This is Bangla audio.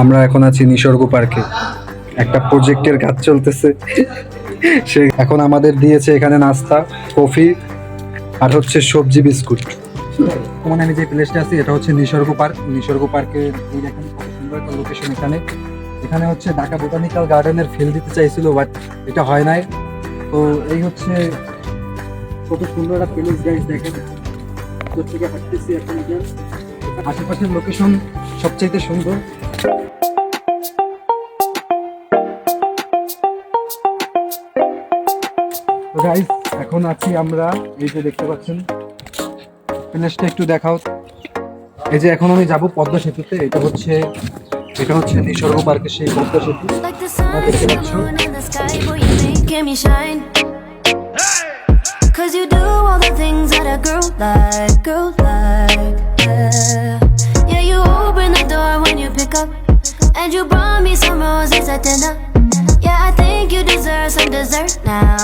আমরা এখন আছি নিসর্গ পার্কে। একটা প্রজেক্টের কাজ চলতেছে। সে এখন আমাদের দিয়েছে এখানে নাস্তা, কফি আর হচ্ছে সবজি বিস্কুট। মানে আমি যে প্লেসটা আছি, এটা হচ্ছে নিসর্গ পার্ক। নিসর্গ পার্কে সুন্দর একটা লোকেশন এখানে। এখানে হচ্ছে ঢাকা বোটানিক্যাল গার্ডেনের ফিল দিতে চাইছিল বাট এটা হয় নাই। তো এই হচ্ছে কত সুন্দর একটা প্লেস গাইজ দেখেন। থেকে হাঁটতেছি এখন আশেপাশের লোকেশন সবচাইতে সুন্দর। তো গাইজ এখন আছি আমরা এই যে দেখতে পাচ্ছেন প্লেসটা একটু দেখাও এই যে এখন আমি যাব পদ্মা সেতুতে এটা হচ্ছে এটা হচ্ছে নিসর্গ পার্কের সেই পদ্মা সেতু. Cause you do all the things that a girl like, girl like, Pour me some roses at dinner. Yeah, I think you deserve some dessert now.